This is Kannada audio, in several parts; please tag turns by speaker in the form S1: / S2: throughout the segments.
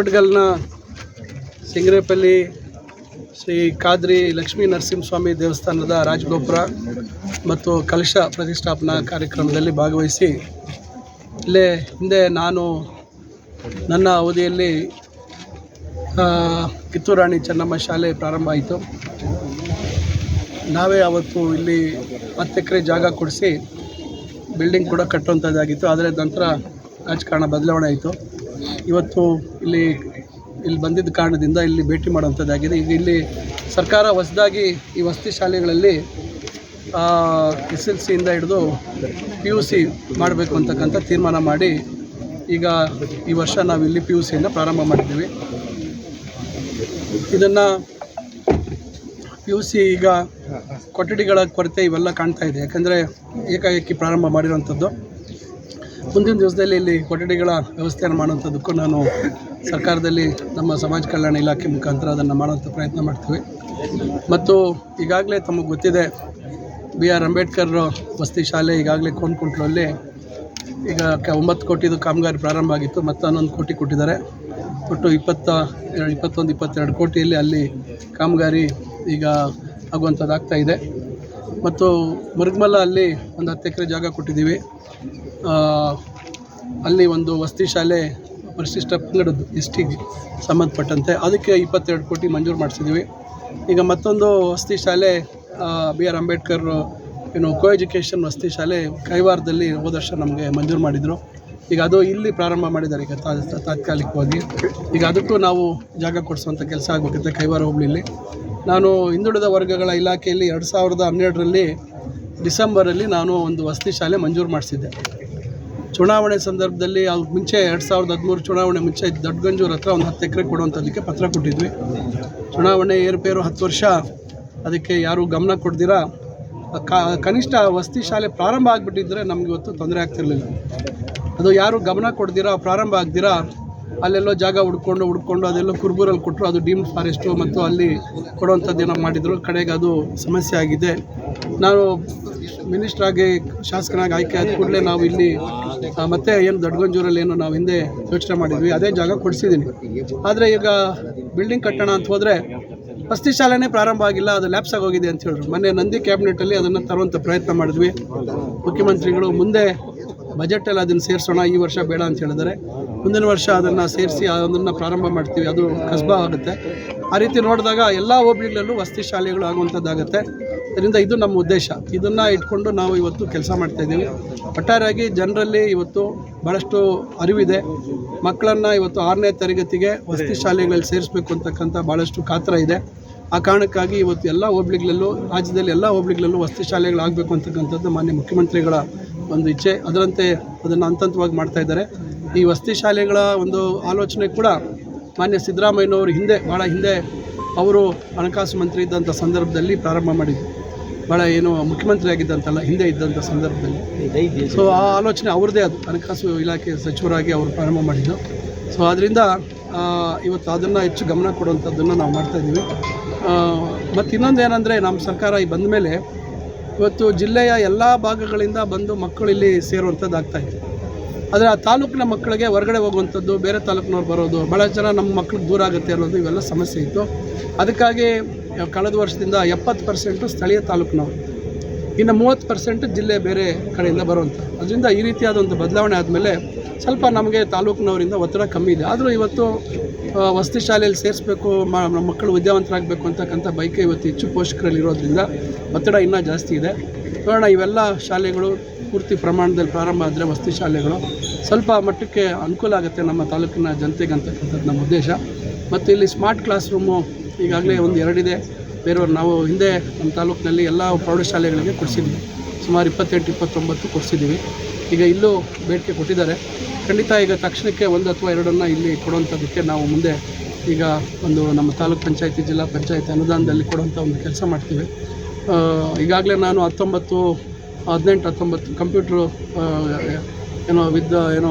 S1: ಕೋಟ್ಗಲ್ನ ಸಿಂಗ್ರೇಪಲ್ಲಿ ಶ್ರೀ ಖಾದ್ರಿ ಲಕ್ಷ್ಮೀ ನರಸಿಂಹಸ್ವಾಮಿ ದೇವಸ್ಥಾನದ ರಾಜಗೋಪುರ ಮತ್ತು ಕಲಶ ಪ್ರತಿಷ್ಠಾಪನಾ ಕಾರ್ಯಕ್ರಮದಲ್ಲಿ ಭಾಗವಹಿಸಿ, ಇಲ್ಲೇ ಹಿಂದೆ ನಾನು ನನ್ನ ಅವಧಿಯಲ್ಲಿ ಕಿತ್ತೂರಾಣಿ ಕಿತ್ತೂರು ಚೆನ್ನಮ್ಮ ಶಾಲೆ ಪ್ರಾರಂಭ ಆಯಿತು. ನಾವೇ ಅವತ್ತು ಇಲ್ಲಿ ಹತ್ತು ಎಕರೆ ಜಾಗ ಕೊಡಿಸಿ, ಬಿಲ್ಡಿಂಗ್ ಕೂಡ ಕಟ್ಟುವಂಥದ್ದಾಗಿತ್ತು ಆದರೆ ನಂತರ ರಾಜಕಾರಣ ಬದಲಾವಣೆ ಆಯಿತು. ಇವತ್ತು ಇಲ್ಲಿ ಇಲ್ಲಿ ಬಂದಿದ್ದ ಕಾರಣದಿಂದ ಇಲ್ಲಿ ಭೇಟಿ ಮಾಡುವಂಥದ್ದಾಗಿದೆ ಈಗ ಇಲ್ಲಿ ಸರ್ಕಾರ ಹೊಸದಾಗಿ ಈ ವಸತಿ ಶಾಲೆಗಳಲ್ಲಿ ಎಸ್ ಎಲ್ ಸಿಯಿಂದ ಹಿಡಿದು ಪಿ ಯು ಸಿ ಮಾಡಬೇಕು ಅಂತಕ್ಕಂಥ ತೀರ್ಮಾನ ಮಾಡಿ ಈಗ ಈ ವರ್ಷ ನಾವು ಇಲ್ಲಿ ಪಿ ಯು ಸಿಯನ್ನು ಪ್ರಾರಂಭ ಮಾಡಿದ್ದೀವಿ. ಇದನ್ನು ಪಿ ಯು ಸಿ ಈಗ ಕೊಠಡಿಗಳ ಕೊರತೆ ಇವೆಲ್ಲ ಕಾಣ್ತಾ ಇದೆ. ಯಾಕಂದರೆ ಏಕಾಏಕಿ ಪ್ರಾರಂಭ ಮಾಡಿರೋವಂಥದ್ದು. ಮುಂದಿನ ದಿವಸದಲ್ಲಿ ಇಲ್ಲಿ ಕೊಠಡಿಗಳ ವ್ಯವಸ್ಥೆಯನ್ನು ಮಾಡುವಂಥದ್ದಕ್ಕೂ ನಾನು ಸರ್ಕಾರದಲ್ಲಿ ನಮ್ಮ ಸಮಾಜ ಕಲ್ಯಾಣ ಇಲಾಖೆ ಮುಖಾಂತರ ಅದನ್ನು ಮಾಡುವಂಥ ಪ್ರಯತ್ನ ಮಾಡ್ತೀವಿ. ಮತ್ತು ಈಗಾಗಲೇ ತಮಗೆ ಗೊತ್ತಿದೆ, ಬಿ ಆರ್ ಅಂಬೇಡ್ಕರ್ ವಸತಿ ಶಾಲೆ ಈಗಾಗಲೇ ಕೋನ್ಕುಂಟ್ಲಲ್ಲಿ ಈಗ ಒಂಬತ್ತು ಕೋಟಿದು ಕಾಮಗಾರಿ ಪ್ರಾರಂಭ ಆಗಿತ್ತು, ಮತ್ತು ಹನ್ನೊಂದು ಕೋಟಿ ಕೊಟ್ಟಿದ್ದಾರೆ. ಒಟ್ಟು ಇಪ್ಪತ್ತ ಇಪ್ಪತ್ತೊಂದು, ಇಪ್ಪತ್ತೆರಡು ಕೋಟಿಯಲ್ಲಿ ಅಲ್ಲಿ ಕಾಮಗಾರಿ ಈಗ ಆಗುವಂಥದ್ದು ಇದೆ. ಮತ್ತು ಮುರುಗಮಲ್ಲ ಅಲ್ಲಿ ಒಂದು ಹತ್ತು ಎಕರೆ ಜಾಗ ಕೊಟ್ಟಿದ್ದೀವಿ. ಅಲ್ಲಿ ಒಂದು ವಸತಿ ಶಾಲೆ ಪರಿಶಿಷ್ಟ ಪಂಗಡದ್ದು ಎಸ್ ಟಿಗೆ ಸಂಬಂಧಪಟ್ಟಂತೆ. ಅದಕ್ಕೆ ಇಪ್ಪತ್ತೆರಡು ಕೋಟಿ ಮಂಜೂರು ಮಾಡಿಸಿದ್ದೀವಿ. ಈಗ ಮತ್ತೊಂದು ವಸತಿ ಶಾಲೆ ಬಿ ಆರ್ ಅಂಬೇಡ್ಕರ್ ಏನು ಕೋ ಎಜುಕೇಷನ್ ವಸತಿ ಶಾಲೆ ಕೈವಾರದಲ್ಲಿ ಹೋದ ವರ್ಷ ನಮಗೆ ಮಂಜೂರು ಮಾಡಿದರು. ಈಗ ಅದು ಇಲ್ಲಿ ಪ್ರಾರಂಭ ಮಾಡಿದ್ದಾರೆ ಈಗ ತಾತ್ಕಾಲಿಕವಾಗಿ. ಈಗ ಅದಕ್ಕೂ ನಾವು ಜಾಗ ಕೊಡಿಸುವಂಥ ಕೆಲಸ ಆಗಬೇಕಂತೆ ಕೈವಾರ ಹೋಬಳಿಲಿ ನಾನು ಹಿಂದುಳಿದ ವರ್ಗಗಳ ಇಲಾಖೆಯಲ್ಲಿ ಎರಡು ಸಾವಿರದ ಹನ್ನೆರಡರಲ್ಲಿ ಡಿಸೆಂಬರಲ್ಲಿ ನಾನು ಒಂದು ವಸತಿ ಶಾಲೆ ಮಂಜೂರು ಮಾಡಿಸಿದ್ದೆ. ಚುನಾವಣೆ ಸಂದರ್ಭದಲ್ಲಿ ಅವ್ರ ಮುಂಚೆ ಎರಡು ಸಾವಿರದ ಹದಿಮೂರು ಚುನಾವಣೆ ಮುಂಚೆ ದೊಡ್ಡಗಂಜೂರು ಹತ್ರ ಒಂದು ಹತ್ತು ಎಕರೆ ಕೊಡುವಂಥದ್ದಕ್ಕೆ ಪತ್ರ ಕೊಟ್ಟಿದ್ವಿ. ಚುನಾವಣೆ ಏರುಪೇರು ಹತ್ತು ವರ್ಷ, ಅದಕ್ಕೆ ಯಾರೂ ಗಮನ ಕೊಡ್ದಿರಾ? ಕನಿಷ್ಠ ವಸತಿ ಶಾಲೆ ಪ್ರಾರಂಭ ಆಗಿಬಿಟ್ಟಿದ್ರೆ ನಮ್ಗೆ ಇವತ್ತು ತೊಂದರೆ ಆಗ್ತಿರಲಿಲ್ಲ. ಅದು ಯಾರು ಗಮನ ಕೊಡ್ದಿರಾ, ಪ್ರಾರಂಭ ಆಗ್ದಿರಾ? ಅಲ್ಲೆಲ್ಲೋ ಜಾಗ ಹುಡ್ಕೊಂಡು ಹುಡ್ಕೊಂಡು, ಅದೆಲ್ಲೋ ಕುರ್ಬೂರಲ್ಲಿ ಕೊಟ್ಟರು, ಅದು ಡೀಮ್ಡ್ ಫಾರೆಸ್ಟು ಮತ್ತು ಅಲ್ಲಿ ಕೊಡುವಂಥದ್ದು ಏನೋ ಮಾಡಿದರು. ಕಡೆಗೆ ಅದು ಸಮಸ್ಯೆ ಆಗಿದೆ. ನಾನು ಮಿನಿಸ್ಟ್ರಾಗಿ ಶಾಸಕನಾಗಿ ಆಯ್ಕೆ ಆದ ಕೂಡಲೇ ನಾವು ಇಲ್ಲಿ ಮತ್ತೆ ಏನು ದೊಡ್ಡಗಂಜೂರಲ್ಲಿ ಏನು ನಾವು ಹಿಂದೆ ಯೋಚನೆ ಮಾಡಿದ್ವಿ. ಅದೇ ಜಾಗ ಕೊಡಿಸಿದ್ದೀನಿ. ಆದರೆ ಈಗ ಬಿಲ್ಡಿಂಗ್ ಕಟ್ಟೋಣ ಅಂತ ಹೋದರೆ ವಸತಿ ಶಾಲೆನೇ ಪ್ರಾರಂಭ ಆಗಿಲ್ಲ, ಅದು ಲ್ಯಾಪ್ಸ್ ಆಗೋಗಿದೆ ಅಂತ ಹೇಳಿದ್ರು. ಮೊನ್ನೆ ನಂದಿ ಕ್ಯಾಬಿನೆಟಲ್ಲಿ ಅದನ್ನು ತರುವಂಥ ಪ್ರಯತ್ನ ಮಾಡಿದ್ವಿ. ಮುಖ್ಯಮಂತ್ರಿಗಳು ಮುಂದೆ ಬಜೆಟಲ್ಲಿ ಅದನ್ನು ಸೇರಿಸೋಣ, ಈ ವರ್ಷ ಬೇಡ ಅಂತ ಹೇಳಿದರೆ ಮುಂದಿನ ವರ್ಷ ಅದನ್ನು ಸೇರಿಸಿ ಅದನ್ನು ಪ್ರಾರಂಭ ಮಾಡ್ತೀವಿ. ಅದು ಕಸ್ಬಾ ಆಗುತ್ತೆ. ಆ ರೀತಿ ನೋಡಿದಾಗ ಎಲ್ಲ ಹೋಬ್ಳಿಗಳಲ್ಲೂ ವಸತಿ ಶಾಲೆಗಳು ಆಗುವಂಥದ್ದಾಗುತ್ತೆ. ಅದರಿಂದ ಇದು ನಮ್ಮ ಉದ್ದೇಶ. ಇದನ್ನು ಇಟ್ಕೊಂಡು ನಾವು ಇವತ್ತು ಕೆಲಸ ಮಾಡ್ತಾಯಿದ್ದೀವಿ ಒಟ್ಟಾರೆಯಾಗಿ ಜನರಲ್ಲಿ ಇವತ್ತು ಭಾಳಷ್ಟು ಅರಿವಿದೆ. ಮಕ್ಕಳನ್ನು ಇವತ್ತು ಆರನೇ ತರಗತಿಗೆ ವಸತಿ ಶಾಲೆಗಳಲ್ಲಿ ಸೇರಿಸಬೇಕು ಅಂತಕ್ಕಂಥ ಭಾಳಷ್ಟು ಕಾತರ ಇದೆ. ಆ ಕಾರಣಕ್ಕಾಗಿ ಇವತ್ತು ಎಲ್ಲ ಹೋಬ್ಳಿಗಳಲ್ಲೂ, ರಾಜ್ಯದಲ್ಲಿ ಎಲ್ಲ ಹೋಬ್ಳಿಗಳಲ್ಲೂ ವಸತಿ ಶಾಲೆಗಳಾಗಬೇಕು ಅಂತಕ್ಕಂಥದ್ದು ಮಾನ್ಯ ಮುಖ್ಯಮಂತ್ರಿಗಳ ಒಂದು ಇಚ್ಛೆ, ಅದರಂತೆ ಅದನ್ನು ಹಂತ ಹಂತವಾಗಿ ಮಾಡ್ತಾ ಇದ್ದಾರೆ. ಈ ವಸತಿ ಶಾಲೆಗಳ ಒಂದು ಆಲೋಚನೆ ಕೂಡ ಮಾನ್ಯ ಸಿದ್ದರಾಮಯ್ಯನವರು ಹಿಂದೆ ಭಾಳ ಹಿಂದೆ ಅವರು ಹಣಕಾಸು ಮಂತ್ರಿ ಇದ್ದಂಥ ಸಂದರ್ಭದಲ್ಲಿ ಪ್ರಾರಂಭ ಮಾಡಿದ್ರು. ಭಾಳ ಏನು ಮುಖ್ಯಮಂತ್ರಿ ಆಗಿದ್ದಂತಲ್ಲ, ಹಿಂದೆ ಇದ್ದಂಥ ಸಂದರ್ಭದಲ್ಲಿ. ಸೊ ಆ ಆಲೋಚನೆ ಅವ್ರದ್ದೇ ಅದು. ಹಣಕಾಸು ಇಲಾಖೆ ಸಚಿವರಾಗಿ ಅವರು ಪ್ರಾರಂಭ ಮಾಡಿದ್ದು. ಸೊ ಆದ್ದರಿಂದ ಇವತ್ತು ಅದನ್ನು ಹೆಚ್ಚು ಗಮನ ಕೊಡುವಂಥದ್ದನ್ನು ನಾವು ಮಾಡ್ತಾಯಿದ್ದೀವಿ ಮತ್ತು ಇನ್ನೊಂದು ಏನಂದರೆ ನಮ್ಮ ಸರ್ಕಾರ ಈ ಬಂದ ಮೇಲೆ ಇವತ್ತು ಜಿಲ್ಲೆಯ ಎಲ್ಲ ಭಾಗಗಳಿಂದ ಬಂದು ಮಕ್ಕಳು ಇಲ್ಲಿ ಸೇರುವಂಥದ್ದು ಆಗ್ತಾಯಿದೆ ಆದರೆ ಆ ತಾಲೂಕಿನ ಮಕ್ಕಳಿಗೆ ಹೊರಗಡೆ ಹೋಗುವಂಥದ್ದು, ಬೇರೆ ತಾಲೂಕಿನವ್ರು ಬರೋದು ಭಾಳ ಜನ ನಮ್ಮ ಮಕ್ಳಿಗೆ ದೂರ ಆಗುತ್ತೆ ಅನ್ನೋದು ಇವೆಲ್ಲ ಸಮಸ್ಯೆ ಇತ್ತು. ಅದಕ್ಕಾಗಿ ಕಳೆದ ವರ್ಷದಿಂದ ಎಪ್ಪತ್ತು ಪರ್ಸೆಂಟು ಸ್ಥಳೀಯ ತಾಲೂಕಿನವರು ಇನ್ನು ಮೂವತ್ತು ಪರ್ಸೆಂಟ್ ಜಿಲ್ಲೆ ಬೇರೆ ಕಡೆಯಿಂದ ಬರುವಂಥ ಅದರಿಂದ ಈ ರೀತಿಯಾದ ಒಂದು ಬದಲಾವಣೆ ಆದಮೇಲೆ ಸ್ವಲ್ಪ ನಮಗೆ ತಾಲೂಕಿನವರಿಂದ ಒತ್ತಡ ಕಮ್ಮಿ ಇದೆ. ಆದರೂ ಇವತ್ತು ವಸತಿ ಶಾಲೆಯಲ್ಲಿ ಸೇರಿಸ್ಬೇಕು ನಮ್ಮ ಮಕ್ಕಳು ವಿದ್ಯಾವಂತರಾಗಬೇಕು ಅಂತಕ್ಕಂಥ ಬೈಕೆ ಇವತ್ತು ಹೆಚ್ಚು ಪೋಷಕರಲ್ಲಿ ಇರೋದ್ರಿಂದ ಒತ್ತಡ ಇನ್ನೂ ಜಾಸ್ತಿ ಇದೆ. ನೋಡೋಣ, ಇವೆಲ್ಲ ಶಾಲೆಗಳು ಪೂರ್ತಿ ಪ್ರಮಾಣದಲ್ಲಿ ಪ್ರಾರಂಭ ಆದರೆ ವಸತಿ ಶಾಲೆಗಳು ಸ್ವಲ್ಪ ಮಟ್ಟಕ್ಕೆ ಅನುಕೂಲ ಆಗುತ್ತೆ ನಮ್ಮ ತಾಲೂಕಿನ ಜನತೆಗೆ ಅಂತಕ್ಕಂಥದ್ದು ನಮ್ಮ ಉದ್ದೇಶ. ಮತ್ತು ಇಲ್ಲಿ ಸ್ಮಾರ್ಟ್ ಕ್ಲಾಸ್ ರೂಮು ಈಗಾಗಲೇ ಒಂದು ಎರಡಿದೆ. ಬೇರೆಯವ್ರು ನಾವು ಹಿಂದೆ ನಮ್ಮ ತಾಲೂಕಿನಲ್ಲಿ ಎಲ್ಲ ಪ್ರೌಢಶಾಲೆಗಳಿಗೆ ಕೊಡಿಸಿದ್ವಿ. ಸುಮಾರು ಇಪ್ಪತ್ತೆಂಟು, ಇಪ್ಪತ್ತೊಂಬತ್ತು ಕೊಡಿಸಿದ್ದೀವಿ. ಈಗ ಇಲ್ಲೂ ಬೇಡಿಕೆ ಕೊಟ್ಟಿದ್ದಾರೆ. ಖಂಡಿತ ಈಗ ತಕ್ಷಣಕ್ಕೆ ಒಂದು ಅಥವಾ ಎರಡನ್ನು ಇಲ್ಲಿ ಕೊಡುವಂಥದ್ದಕ್ಕೆ ನಾವು ಮುಂದೆ ಈಗ ಒಂದು ನಮ್ಮ ತಾಲೂಕ್ ಪಂಚಾಯತಿ, ಜಿಲ್ಲಾ ಪಂಚಾಯಿತಿ ಅನುದಾನದಲ್ಲಿ ಕೊಡುವಂಥ ಒಂದು ಕೆಲಸ ಮಾಡ್ತೀವಿ. ಈಗಾಗಲೇ ನಾನು ಹತ್ತೊಂಬತ್ತು, ಹದಿನೆಂಟು, ಹತ್ತೊಂಬತ್ತು ಕಂಪ್ಯೂಟ್ರು ಏನೋ ವಿದ್ ಏನೋ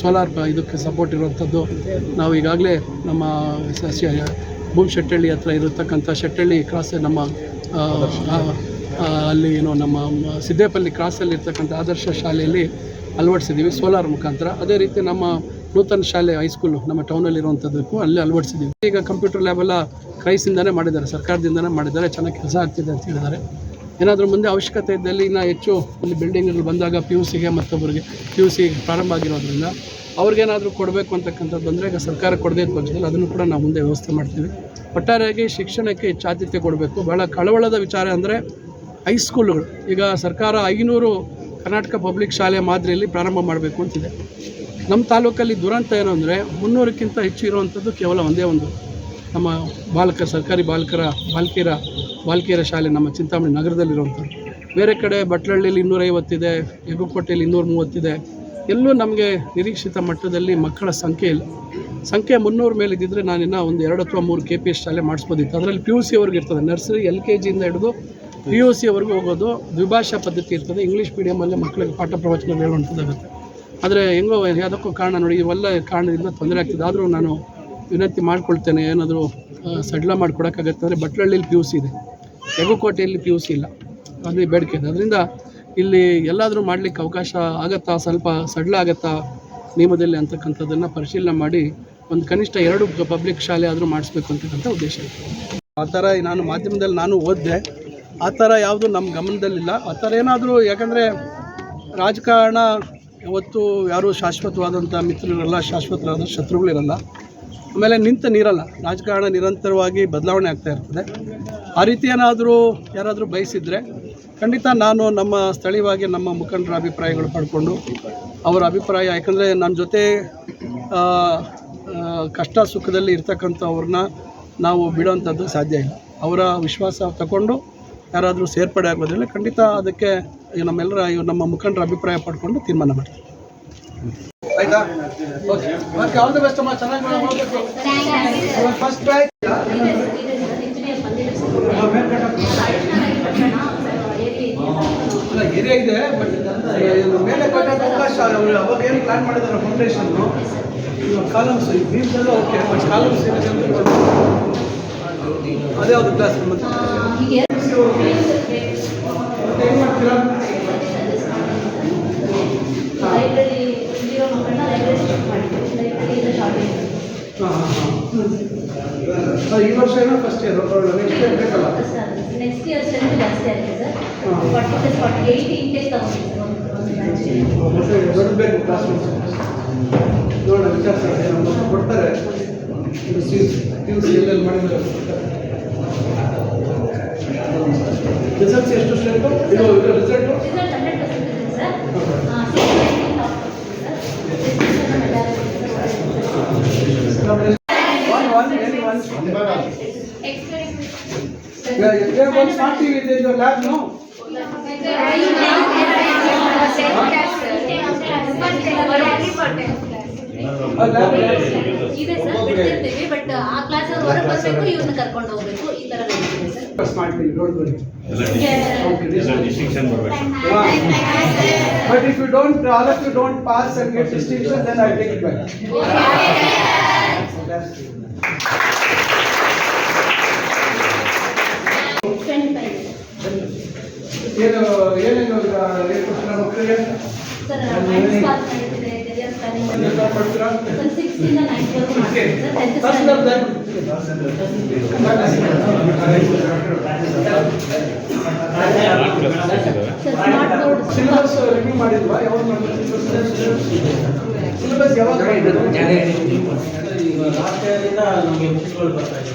S1: ಸೋಲಾರ್ ಇದಕ್ಕೆ ಸಪೋರ್ಟ್ ಇರುವಂಥದ್ದು ನಾವು ಈಗಾಗಲೇ ನಮ್ಮ ಭೂಮಿ ಶೆಟ್ಟಳ್ಳಿ ಹತ್ರ ಇರತಕ್ಕಂಥ ಶೆಟ್ಟಳ್ಳಿ ಕ್ರಾಸ್ ನಮ್ಮ ಅಲ್ಲಿ ಏನು ನಮ್ಮ ಸಿದ್ದೇಪಲ್ಲಿ ಕ್ರಾಸಲ್ಲಿ ಇರ್ತಕ್ಕಂಥ ಆದರ್ಶ ಶಾಲೆಯಲ್ಲಿ ಅಳವಡಿಸಿದ್ದೀವಿ ಸೋಲಾರ್ ಮುಖಾಂತರ. ಅದೇ ರೀತಿ ನಮ್ಮ ನೂತನ ಶಾಲೆ ಹೈಸ್ಕೂಲು ನಮ್ಮ ಟೌನಲ್ಲಿರುವಂಥದ್ದಕ್ಕೂ ಅಲ್ಲಿ ಅಳವಡಿಸಿದ್ದೀವಿ. ಈಗ ಕಂಪ್ಯೂಟರ್ ಲ್ಯಾಬ್ ಎಲ್ಲ ಕ್ರೈಸಿಂದನೇ ಮಾಡಿದ್ದಾರೆ, ಸರ್ಕಾರದಿಂದನೇ ಮಾಡಿದ್ದಾರೆ, ಚೆನ್ನಾಗಿ ಕೆಲಸ ಆಗ್ತಿದೆ ಅಂತ ಹೇಳಿದ್ದಾರೆ. ಏನಾದರೂ ಮುಂದೆ ಅವಶ್ಯಕತೆ ಇದ್ದಲ್ಲಿ ಇನ್ನೂ ಹೆಚ್ಚು ಇಲ್ಲಿ ಬಿಲ್ಡಿಂಗ್ಗಳು ಬಂದಾಗ ಪಿ ಯು ಸಿಗೆ ಮತ್ತೊಬ್ಬರಿಗೆ ಪಿ ಯು ಸಿ ಪ್ರಾರಂಭ ಆಗಿರೋದ್ರಿಂದ ಅವ್ರಿಗೇನಾದರೂ ಕೊಡಬೇಕು ಅಂತಕ್ಕಂಥದ್ದು ಬಂದರೆ ಈಗ ಸರ್ಕಾರ ಕೊಡದೇ ಇದ್ದ ಪಕ್ಷದಲ್ಲಿ ಅದನ್ನು ಕೂಡ ನಾವು ಮುಂದೆ ವ್ಯವಸ್ಥೆ ಮಾಡ್ತೀವಿ. ಒಟ್ಟಾರೆಯಾಗಿ ಶಿಕ್ಷಣಕ್ಕೆ ಹೆಚ್ಚು ಕೊಡಬೇಕು. ಭಾಳ ಕಳವಳದ ವಿಚಾರ ಅಂದರೆ ಹೈಸ್ಕೂಲುಗಳು ಈಗ ಸರ್ಕಾರ ಐನೂರು ಕರ್ನಾಟಕ ಪಬ್ಲಿಕ್ ಶಾಲೆ ಮಾದರಿಯಲ್ಲಿ ಪ್ರಾರಂಭ ಮಾಡಬೇಕು ಅಂತಿದೆ. ನಮ್ಮ ತಾಲೂಕಲ್ಲಿ ದುರಂತ ಏನು ಅಂದರೆ ಮುನ್ನೂರಕ್ಕಿಂತ ಹೆಚ್ಚು ಇರುವಂಥದ್ದು ಕೇವಲ ಒಂದೇ ಒಂದು ನಮ್ಮ ಬಾಲಕ ಸರ್ಕಾರಿ ಬಾಲಕರ, ಬಾಲಕಿಯರ ಬಾಲಕಿಯರ ಶಾಲೆ ನಮ್ಮ ಚಿಂತಾಮಣಿ ನಗರದಲ್ಲಿರುವಂಥದ್ದು. ಬೇರೆ ಕಡೆ ಬಟ್ಲಹಳ್ಳಿಯಲ್ಲಿ ಇನ್ನೂರೈವತ್ತಿದೆ ಯಗುಕೋಟೆಯಲ್ಲಿ ಇನ್ನೂರ ಮೂವತ್ತಿದೆ ಎಲ್ಲೂ ನಮಗೆ ನಿರೀಕ್ಷಿತ ಮಟ್ಟದಲ್ಲಿ ಮಕ್ಕಳ ಸಂಖ್ಯೆ ಇಲ್ಲ. ಸಂಖ್ಯೆ ಮುನ್ನೂರು ಮೇಲೆ ಇದ್ದಿದ್ರೆ ನಾನಿನ್ನ ಒಂದು ಎರಡು ಅಥವಾ ಮೂರು ಕೆ ಪಿ ಎಸ್ ಶಾಲೆ ಮಾಡಿಸ್ಬೋದಿತ್ತು. ಅದರಲ್ಲಿ ಪಿ ಯು ಸಿ ಅವ್ರಿಗೆ ಇರ್ತದೆ. ನರ್ಸರಿ ಎಲ್ ಕೆ ಜಿಯಿಂದ ಹಿಡಿದು ಪಿ ಯು ಸಿವರೆಗೂ ಹೋಗೋದು ದ್ವಿಭಾಷಾ ಪದ್ಧತಿ ಇರ್ತದೆ. ಇಂಗ್ಲೀಷ್ ಮೀಡಿಯಮಲ್ಲೇ ಮಕ್ಕಳಿಗೆ ಪಾಠ ಪ್ರವಚನ ಹೇಳುವಂಥದ್ದಾಗುತ್ತೆ ಆದರೆ ಹೆಂಗೋ ಯಾವುದಕ್ಕೂ ಕಾರಣ ನೋಡಿ, ಇವೆಲ್ಲ ಕಾರಣದಿಂದ ತೊಂದರೆ ಆಗ್ತದೆ. ಆದರೂ ನಾನು ವಿನಂತಿ ಮಾಡ್ಕೊಳ್ತೇನೆ, ಏನಾದರೂ ಸಡ್ಲ ಮಾಡಿಕೊಡೋಕ್ಕಾಗತ್ತೆ ಅಂದರೆ ಬಟ್ಲಹಳ್ಳಿಲಿ ಪಿ ಯು ಸಿ ಇದೆ. ಹೆಗುಕೋಟೆಯಲ್ಲಿ ಪಿ ಯು ಸಿ ಇಲ್ಲ. ಅದು ಬೇಡಿಕೆ ಇದೆ. ಅದರಿಂದ ಇಲ್ಲಿ ಎಲ್ಲಾದರೂ ಮಾಡಲಿಕ್ಕೆ ಅವಕಾಶ ಆಗತ್ತಾ? ಸ್ವಲ್ಪ ಸಡ್ಲ ಆಗತ್ತಾ ನಿಯಮದಲ್ಲಿ ಅಂತಕ್ಕಂಥದ್ದನ್ನು ಪರಿಶೀಲನೆ ಮಾಡಿ ಒಂದು ಕನಿಷ್ಠ ಎರಡು ಪಬ್ಲಿಕ್ ಶಾಲೆ ಆದರೂ ಮಾಡಿಸ್ಬೇಕು ಅಂತಕ್ಕಂಥ ಉದ್ದೇಶ ಇದೆ. ಆ ಥರ ನಾನು ಮಾಧ್ಯಮದಲ್ಲಿ ನಾನು ಓದಿದೆ. ಆ ಥರ ಯಾವುದು ನಮ್ಮ ಗಮನದಲ್ಲಿಲ್ಲ. ಆ ಥರ ಏನಾದರೂ ಯಾಕಂದರೆ ರಾಜಕಾರಣ ಯಾವತ್ತು ಯಾರೂ ಶಾಶ್ವತವಾದಂಥ ಮಿತ್ರರಿರಲ್ಲ ಶಾಶ್ವತರಾದ ಶತ್ರುಗಳಿರಲ್ಲ. ಆಮೇಲೆ ನಿಂತ ನೀರಲ್ಲ. ರಾಜಕಾರಣ ನಿರಂತರವಾಗಿ ಬದಲಾವಣೆ ಆಗ್ತಾ ಇರ್ತದೆ. ಆ ರೀತಿ ಏನಾದರೂ ಯಾರಾದರೂ ಬಯಸಿದರೆ ಖಂಡಿತ ನಾನು ನಮ್ಮ ಸ್ಥಳೀಯವಾಗಿ ನಮ್ಮ ಮುಖಂಡರ ಅಭಿಪ್ರಾಯಗಳು ಪಡ್ಕೊಂಡು ಅವರ ಅಭಿಪ್ರಾಯ, ಯಾಕಂದರೆ ನನ್ನ ಜೊತೆ ಕಷ್ಟ ಸುಖದಲ್ಲಿ ಇರ್ತಕ್ಕಂಥವ್ರನ್ನ ನಾವು ಬಿಡೋವಂಥದ್ದು ಸಾಧ್ಯ ಇಲ್ಲ. ಅವರ ವಿಶ್ವಾಸ ತಗೊಂಡು ಯಾರಾದರೂ ಸೇರ್ಪಡೆ ಆಗೋದ್ರಲ್ಲಿ ಖಂಡಿತ ಅದಕ್ಕೆ ನಮ್ಮೆಲ್ಲರ ನಮ್ಮ ಮುಖಂಡರ ಅಭಿಪ್ರಾಯ ಪಡ್ಕೊಂಡು ತೀರ್ಮಾನ ಮಾಡ್ತೀವಿ. ಆಯ್ತಾ? ಓಕೆ ಮತ್ತೆ ಆಲ್ ದಿ ಬೆಸ್ಟ್ ಅಮ್ಮ. ಚೆನ್ನಾಗಿ ಮಾಡಬೇಕು ಫಸ್ಟ್ ಬ್ಯಾಚ್ ಏರಿಯಾ ಇದೆ ಬಟ್ ಮೇಲೆ ಕಟ್ಟೋಕೆ ಅವಕಾಶ ಅವರು ಅವಾಗ ಏನು ಪ್ಲಾನ್ ಮಾಡಿದ್ದಾರೆ ಫೌಂಡೇಶನ್ ಕಾಲಮ್ಸ್ ಈ ಬೀಮ್ಸ್ ಎಲ್ಲ ಓಕೆ ಬಟ್ ಕಾಲಮ್ಸ್ ಅದೇ ಒಂದು ಕ್ಲಾಸ್ ಮತ್ತೆ ಮತ್ತೆ ಏನು ಮಾಡ್ತೀರಾ? ಹಾಂ ಈ ವರ್ಷ ಏನೋ ಫಸ್ಟ್ ಇಯರ್ ನೆಕ್ಸ್ಟ್ ಇಯರ್ ಬೇಕಲ್ಲ?
S2: ನೆಕ್ಸ್ಟ್ ಇಯರ್ ಸ್ಟ್ರೆಂತ್ ಜಾಸ್ತಿ ಆಗಿದೆ sir forty plus forty eight intake ಬ್ಯಾಚ್ಗೆ
S1: ಮತ್ತೆ ದೊಡ್ಡ ಬೇಕು ಕ್ಲಾಸ್ ನೋಡೋಣ ವಿಚಾರಿಸ್ತಾರೆ ನಮ್ಮ ಕೊಡ್ತಾರೆ. ಪಿ ಯು ಸಿ ಎಲ್ಲೆಲ್ಲಿ ಮಾಡಿದ್ರೆ ರಿಸಲ್ಟ್ಸ್ ಎಷ್ಟು ಸ್ಟ್ರೆಂಟು ಇದು result
S2: experiment
S1: one smart TV ಇದೆ ಇದು ಲ್ಯಾಬ್ ನೋ
S2: ಇದೆ ಸರ್ ಬಿಡ್ತಿರ್ತೀವಿ ಬಟ್ ಆ ಕ್ಲಾಸ್ ಹೊರಗೆ ಬರಬೇಕು ಇವ್ರನ್ನ ಕರ್ಕೊಂಡು ಹೋಗ್ಬೇಕು ಈ ಥರ ನಡೀತಿದೆ sir
S1: smart TV don't worry
S3: distinction ಬರಬೇಕು
S1: But if you don't, all of you don't pass and get distinction, ಏನು ಏನೇನು ಏನು ಕೊಡ್ತೀರಾ ಮಕ್ಕಳಿಗೆ?
S2: ಸರ್ ಮೈಂಡ್ ಸ್ಪಾರ್ಕ್ ನಡೀತಿದೆ ಕೆರಿಯರ್ ಪ್ಲಾನಿಂಗ್
S1: ಏನು ಕೊಡ್ತೀರಾ?
S2: ಸರ್ ಸಿಕ್ಸ್ ಇಂದ ನೈನ್ತ್ ವರೆಗೂ ಮಾಡ್ತೀವಿ sir tenth
S1: first
S2: standard sir smart board
S1: syllabus review ಮಾಡಿಲ್ವಾ? ಯಾವಾಗ ಮಾಡಿದ್ರು ಸಿಲೆಬಸ್ ಯಾವಾಗ
S4: ಈಗ ಲಾಸ್ಟ್ ಇಯರಿಂದ ನಮಗೆ ಬುಕ್ಸ್ಗಳು ಬರ್ತಾ ಇದೆ.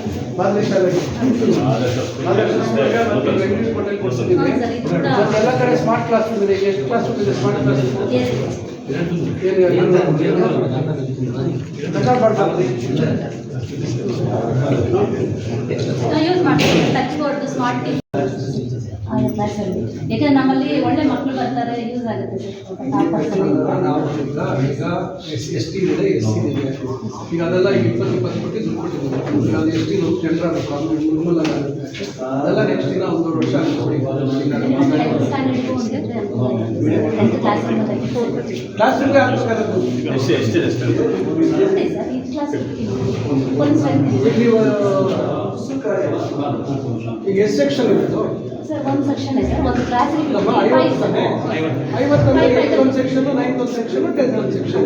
S1: ಸ್ಕೂಲ್ಗೆ ಮಾದರಿ ಶಾಲೆಗೆ ಮಾದರಿ ಸ್ಕೂಲ್ಗೆ ಮತ್ತು ಇಂಗ್ಲೀಷ್ ಹೋಟೆಲ್ ಕೊಡ್ಸಿದ್ದೀವಿ
S2: ಹೌದು ಸರ್, ಇದು ಕೂಡ-
S1: ಮತ್ತೆ ಎಲ್ಲ ಕಡೆ ಸ್ಮಾರ್ಟ್ ಕ್ಲಾಸ್ ಇದೆ ಎಷ್ಟು ಕ್ಲಾಸ್ ಇದೆ ಸ್ಮಾರ್ಟ್ ಕ್ಲಾಸ್ ಏನು ರೆಕಾರ್ಡ್ ಮಾಡ್ಬಾರ್ದು
S2: ಯೂಸ್ ಮಾಡ್ತೀವಿ ಟಚ್ ಬೋರ್ಡ್ ಸ್ಮಾರ್ಟ್ ಟಿ ಆಯಾ ಕ್ಲಾಸಲ್ಲಿ ಯಾಕಂದ್ರೆ ನಮ್ಮಲ್ಲಿ ಒಳ್ಳೆ ಮಕ್ಕಳು ಬರ್ತಾರೆ ಯೂಸ್ ಆಗುತ್ತೆ.
S1: ಈಗ ಎಸ್ ಎಸ್ ಟಿ ಇದೆ ಎಸ್ ಸಿ ಇದೆ ಈಗ ಅದೆಲ್ಲ ಇಪ್ಪತ್ತು ಇಪ್ಪತ್ತು ಕೋಟಿ ದುಡ್ಡು ಕೊಟ್ಟಿದ್ದೀವಿ ಈಗ ಅದು ಎಸ್ ಟಿ ಟೆಂಡರ್ ನಿರ್ಮೂಲ ಆಗುತ್ತೆ ಅದೆಲ್ಲ ನೆಕ್ಸ್ಟ್ ದಿನ ಒಂದು ವರ್ಷ
S2: ಕ್ಲಾಸ್
S1: ರೂಮ್ಗೆ
S2: ಇದೆ ಸರ್ ಕ್ಲಾಸ್
S1: ಈಗ ಎಷ್ಟು ಸೆಕ್ಷನ್ ಇರೋದು?
S2: ಸರ್ ಒಂದು ಸೆಕ್ಷನ್ ಇದೆ. ಒಂದು ಕ್ಲಾಸಿಗೆ
S1: ನಮ್ಮ ಐವತ್ತು ತಾನೆ ಐವತ್ತಂದ್ರೆ ಒಂದು ಸೆಕ್ಷನು ನೈನ್ತ್ ಒಂದು ಸೆಕ್ಷನು ಟೆಂತ್ ಒಂದು ಸೆಕ್ಷನ್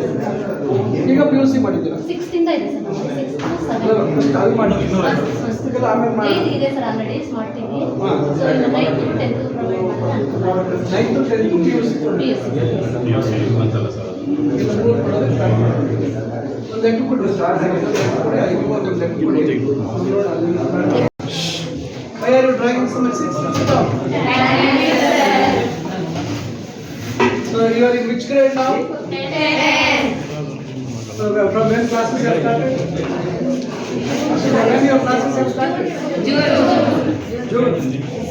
S1: ಈಗ ಪಿ ಯು ಸಿ ಮಾಡಿದ್ದೀರಾ?
S2: ಸಿಕ್ಸ್ತಿಂದ ಇದೆ ಸರ್ ನಮ್ಮಲ್ಲಿ ಸಿಕ್ಸ್
S1: ಅಲ್ಲ, first ಅದು ಮಾಡಿ ಆಮೇಲೆ ಮಾಡಿ
S2: ಏಯ್ತ್ ಇದೆ ಸರ್ ಆಲ್ರೆಡಿ
S1: ಹಾ.
S2: ಸೊ ನೈನ್ತ್ ಟೆಂತ್ ಪ್ರೊವೈಡ್ ಮಾಡ್ತಾರೆ
S1: ninth tenth P U
S2: C P U
S3: C sir? ಅದು
S1: ಇಲ್ಲ ಮೂರು ಕೊಡೋದು ಸ್ಟಾರ್ಟ್ ಮಾಡಿ ಒಂದು ಲೆಕ್ಕ ಕೊಡ್ರಿ ಸ್ಟಾರ್ಟ್ ಆಗಿದೆ ಲೆಕ್ಕ ಕೊಡಿ ಐದು ಒಂದು ಲೆಕ್ಕ ಕೊಡಿ Why are you drawing so much? Stop. So you are in which grade now? So from when classes have started? So when your classes have started? June. June.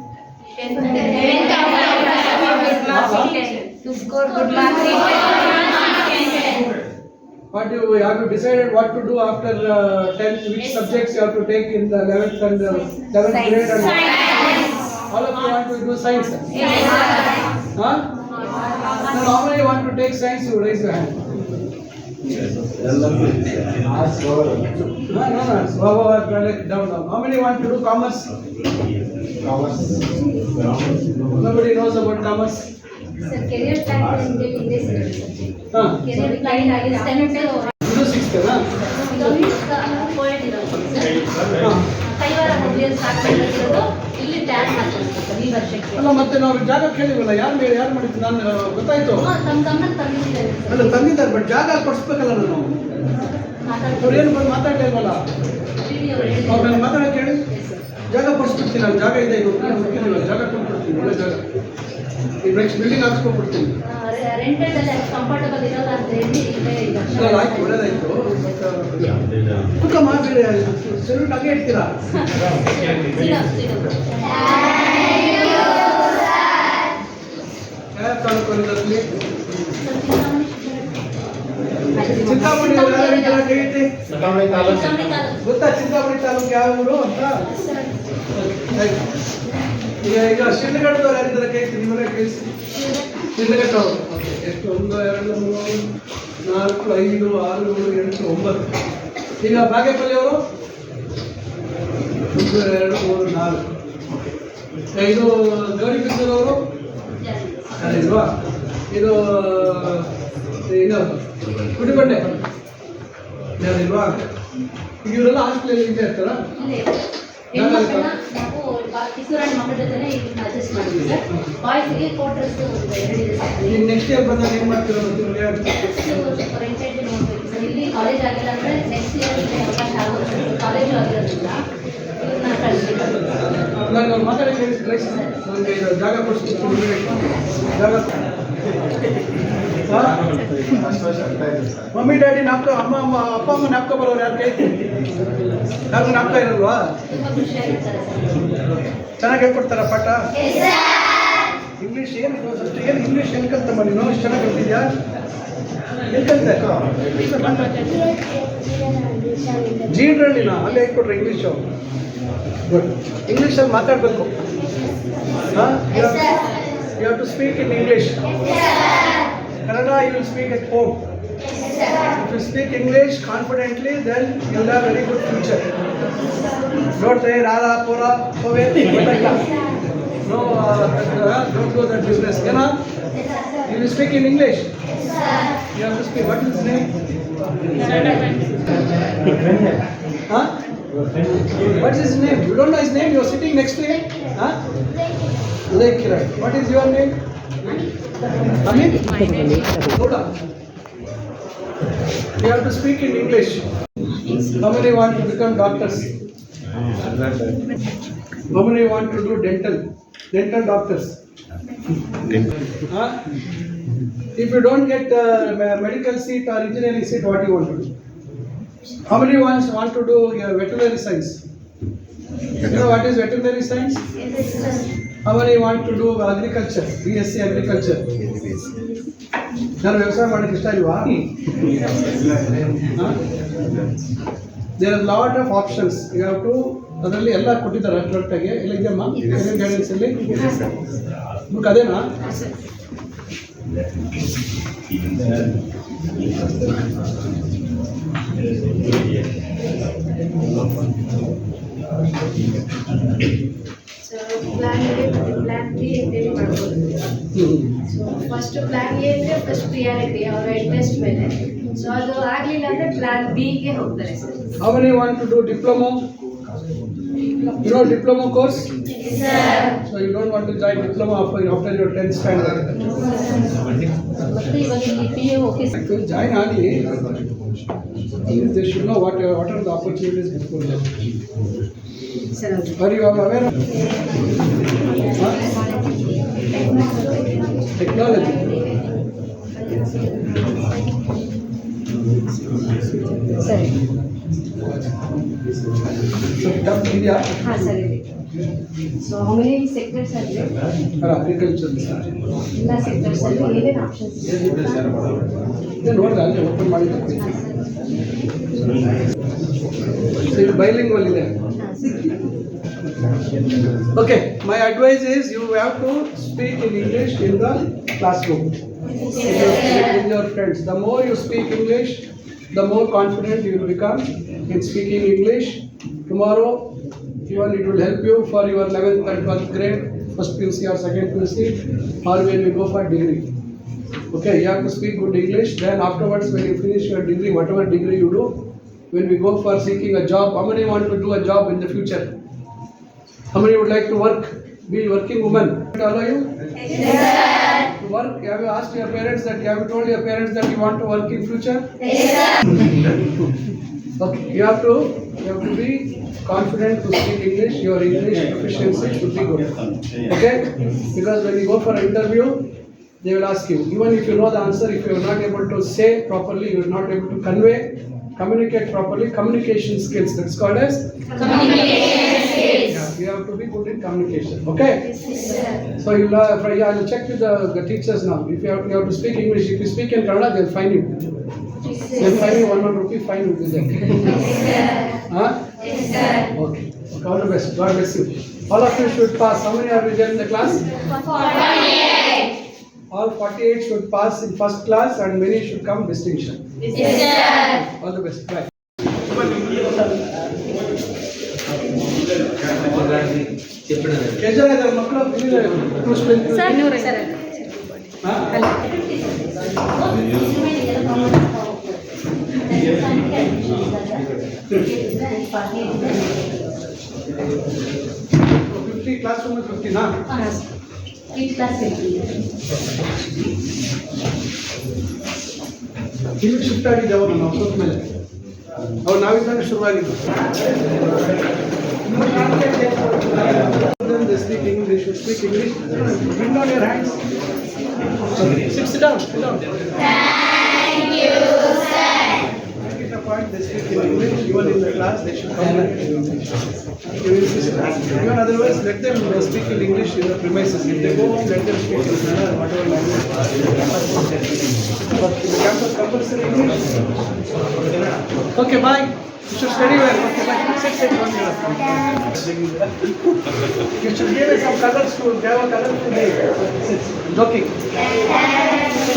S2: To score good marks.
S1: What do you, have you decided what to do after uh, tenth, which subjects you have to take in the eleventh and uh, eleventh grade? and All of you want to do science? Huh? Then how many want to take science, you raise your hand. No, no, no, so how about, like, down, down. How many want to do commerce? Nobody knows about commerce?
S2: Sir career plan ಇದೆ ಸರ್
S1: Huh?
S2: ಕೆರಿಯರ್ ಪ್ಲಾನ್ ಆಗಿದೆ ಟೆಂತ್
S1: ಇದು
S2: ವರ್ಷಕ್ಕೆ
S1: ಅಲ್ಲ ಮತ್ತೆ ನಾವು ಜಾಗ ಕೇಳಿವಲ್ಲ ಯಾರು ಮೇಲೆ ಯಾರು ಮಾಡಿದ್ದು? ನಾನು ಗೊತ್ತಾಯ್ತು. ಅಲ್ಲ ತಂದಿದ್ದಾರೆ ಬಟ್ ಜಾಗ ಕೊಡಿಸ್ಬೇಕಲ್ಲ ನಾನು. ಅವ್ರು ಏನು ಬಂದು ಮಾತಾಡ್ತಾ ಇಲ್ವಲ್ಲ? ಅವ್ರು ನಾನು ಮಾತಾಡೋಕೆ ಹೇಳಿ. ಜಾಗ ಕೊಡಿಸ್ಬಿಡ್ತೀನಿ ನಾನು ಜಾಗ ಇದೆ ಇದು ಹುಡುಕಿಲ್ಲ ಜಾಗ ಕೊಟ್ಬಿಡ್ತೀನಿ ಒಳ್ಳೆ ಜಾಗ. ಈ ನೆಕ್ಸ್ಟ್ ಬಿಲ್ಡಿಂಗ್ ಹಾಕ್ಸ್ಕೊಂಡ್ಬಿಡ್ತೀನಿ.
S2: ಇಲ್ಲ
S1: ಆಯ್ತು ಒಳ್ಳೇದಾಯ್ತು. ಕುಕ್ಕಮ್ಮ ಬೇರೆ ಸೆಲ್ಯೂಟ್ ಹಂಗೆ ಇಡ್ತೀರಾ. ಯಾವ ತಾಲೂಕು. ಚಿಂತಾಮಣಿ. ಗೊತ್ತಾ ಚಿಂತಾಮಣಿ ತಾಲೂಕು ಯಾವ ಊರು ಅಂತ. ಈಗ ಈಗ ಶಿಡ್ಲಘಟ್ಟದವ್ರು ಯಾರಿದ್ದಾರೆ? ಕೇಳಿಸಿ ನಿಮ್ಮನೆ ಕೇಳಿಸಿ ಶಿಡ್ಲಘಟ್ಟ ಓಕೆ ಎಷ್ಟು? ಒಂದು, ಎರಡು, ಮೂರು, ನಾಲ್ಕು, ಐದು, ಆರು, ಏಳು, ಎಂಟು, ಒಂಬತ್ತು. ಈಗ ಬಾಗೇಪಲ್ಲಿ ಅವರು? ಒಂದು, ಎರಡು, ಮೂರು, ನಾಲ್ಕು. ಇದು ಅವರು? ಯಾರಿಲ್ವಾ ಇದು ಇನ್ನೊಂದು ಕುಡಿಬಂಡೆ. ಯಾರಿಲ್ವಾ ಈಗ ಇವರೆಲ್ಲ ಹಾಸ್ಟೆಲಲ್ಲಿ ಇದ್ದೇ ಇರ್ತಾರ.
S2: ಹೆಣ್ಮಕ್ಳನ್ನ ನಾವು ಕಿಶೋರಾಣಿ ಮಕ್ಕಳ ಜೊತೆನೆ ಅಡ್ಜಸ್ಟ್ ಮಾಡಿದ್ವಿ. ಸರ್ ಬಾಯ್ಸ್ಗೆ ಕ್ವಾರ್ಟರ್ಸ್ ಎರಡಿದೆ ಸರ್
S1: ಈಗ ನೆಕ್ಸ್ಟ್ ಇಯರ್ ಬಂದಾಗ ಏನು ಮಾಡ್ತೀರಾ
S2: ನೋಡ್ಬೇಕು. ಸರ್ ಇಲ್ಲಿ ಕಾಲೇಜ್ ಆಗಿಲ್ಲ ಅಂದರೆ ನೆಕ್ಸ್ಟ್ ಇಯರ್ ಅವಕಾಶ ಆಗುತ್ತೆ. ಕಾಲೇಜು ಆಗಿರೋದ್ರಿಂದ ಇವ್ರನ್ನ ಕಳಿಸ್ಬೇಕು
S1: ನಾನು ಅವ್ರು ಮಾತಾಡಿ ಕೇಳಿಸಿ ಕಳಿಸಿ ನನಗೆ ಇದು ಜಾಗ ಕೊಡಿಸ್ತೀನಿ ಜಾಗ? ಮಮ್ಮಿ ಡ್ಯಾಡಿ ನಾಪ್ಕ ಅಮ್ಮ ಅಮ್ಮ ಅಪ್ಪ ಅಮ್ಮ ನಾಪ್ಕ ಬರೋರು ಯಾರು ಕೈ? ಯಾರು ನಾಪ್ಕ ಇರಲ್ವಾ? ಚೆನ್ನಾಗಿ ಹೇಳ್ಕೊಡ್ತಾರ ಪಾಠ? ಇಂಗ್ಲೀಷ್ ಏನು ಫಸ್ಟ್ ಏನು ಇಂಗ್ಲೀಷ್ ಎಲ್ಲಿ ಕಲ್ತಮ್ಮ ನೀನು? ಇಷ್ಟು ಚೆನ್ನಾಗಿ ಕಲ್ತಿದ್ಯಾ? ಎಲ್ಲಿ ಕಲ್ತೆ? ಜೀಡ್ರಳ್ಳಿನ ಅಲ್ಲೇ ಹೇಳ್ಕೊಟ್ರೆ ಇಂಗ್ಲೀಷು ಗುಡ್ ಇಂಗ್ಲೀಷಲ್ಲಿ ಮಾತಾಡಬೇಕು. ಹಾಂ? You have to speak in English. Kannada, you will speak at home. If you speak English confidently, then you'll have a very good future. Don't say Rada, Pura, Pove, No, uh, uh don't do that business. You know? You will speak in English. You have to speak. What is his name? huh? What's his name? You don't know his name? You're sitting next to him? Huh? Lake. What is your name? Amin? Hold on. You have to speak in English. How many want to become doctors? How many want to do dental? Dental doctors? If you don't get uh, me- medical seat or engineering seat, what you want to do? How many wants want to do uh, veterinary science? You know what is veterinary science? How to do agriculture B S C agriculture ನಾನು ವ್ಯವಸಾಯ ಮಾಡಕ್ಕೆ ಇಷ್ಟ ಇಲ್ವಾ? There are lot of options you have to ಅದರಲ್ಲಿ ಎಲ್ಲ ಕೊಟ್ಟಿದ್ದಾರೆ ಕರೆಕ್ಟಾಗಿ ಇಲ್ಲ ಇದೆಯಮ್ಮ? ಗೈಡೆನ್ಸ್ ಅಲ್ಲಿ book ಅದೇನಾ?
S5: So plan A plan B ಅಂತೇಳಿ ಮಾಡ್ಬೋದು ಸೊ ಫಸ್ಟ್ ಪ್ಲಾನ್ ಎ ಅಂದರೆ ಫಸ್ಟ್ ಪ್ರಿಯಾರಿಟಿ ಅವರ ಇಂಟ್ರೆಸ್ಟ್ ಮೇಲೆ ಸೊ ಅದು ಆಗಲಿಲ್ಲ ಅಂದರೆ ಪ್ಲಾನ್ ಬಿಗೆ ಹೋಗ್ತಾರೆ sir
S1: How many want to do diploma? You know diploma course? So you don't want to join diploma after, after your 10th standard?
S2: ಮತ್ತೆ ಇವಾಗ ಇಲ್ಲಿ P A office
S1: Actually, join early. They should know what, what are the opportunities before them.
S5: Sir ಅದು
S1: Are you aware of? Huh? Technology.
S5: ಸರಿ
S1: So, tough ಇದೆಯಾ
S5: ಹಾಂ ಸರ್ ಇದೆ ಸೊ ಹೌಮನಿ ಸೆಕ್ಟರ್ಸ್ ಅಂದರೆ
S1: ಅಗ್ರಿಕಲ್ಚರ್
S5: ಎಲ್ಲ ಸೆಕ್ಟರ್ಸಲ್ಲಿ ಏನೇನು ಆಪ್ಷನ್ಸ್ ಇದೆ
S1: ಇದೆ ನೋಡ್ದೆ ಅಲ್ಲಿ ಓಪನ್ ಮಾಡಿದ್ದೆ ಸೊ ಇದು ಬೈಲಿಂಗ್ವಲ್ ಇದೆ
S5: ಹಾಂ sir
S1: Okay, my advice is you have to speak in English in the classroom with your, with your friends. The more you speak English, the more confident you will become in speaking English. Tomorrow, even it will help you for your 11th and 12th grade, first PUC or second PUC, or when you go for degree. Okay, you have to speak good English. Then afterwards, when you finish your degree, whatever degree you do, when we go for seeking a job, how many want to do a job in the future? How many would like to work, be working woman? Allow you? Yes. To work, have you asked your parents that, have you told your parents that you want to work in future? Okay, you have to, you have to be confident to speak English, your English proficiency should be good. Okay? Because when you go for an interview, they will ask you, even if you know the answer, if you are not able to say properly, you are not able to convey, communicate properly, communication skills, that's called as? Communication skills. Yeah, you have to be good in communication, okay? So you'll, uh, for- yeah, I'll check with the, the teachers now, if you have, you have to speak English, if you speak in Kannada, they'll find you. They'll find you one one rupee, fine will be there. Huh? Okay, Okay, all the best, God bless you. All of you should pass, how many are we there in the class? Forty-eight. All forty-eight should pass in first class and many should come distinction. All the best, bye. ಎಷ್ಟು ಜನ ಇದ್ದಾರೆ ಮಕ್ಕಳು ಇಲ್ಲಿದ್ದಾರೆ, two students. ಹಾ? ಫಿಫ್ಟಿ ಕ್ಲಾಸ್ ರೂಮ್ ಫಿಫ್ಟಿನಾ
S2: ಈಚ್ ಕ್ಲಾಸ್
S1: ಇಲ್ಲಿ ಶಿಫ್ಟ್ ಆಗಿದ್ದೆ ಅವರು ನಾವು ಸ್ವಲ್ಪ ಮೇಲೆ ಅವ್ರು ನಾವಿದ್ದಾಗ ಶುರುವಾಗಿದ್ದು Then they speak English, you speak English, bring down your hands. Sit, sit down, sit down. Thank speak in the class, they should come in English. Even otherwise, let them speak in English in the premises. If they go home, let them speak in Kannada, whatever language. But in the campus, compulsory English. Okay, bye. You should study well. Okay, bye. Sit, sit. You should give me some colors to have a colorful day. Sit. Joking.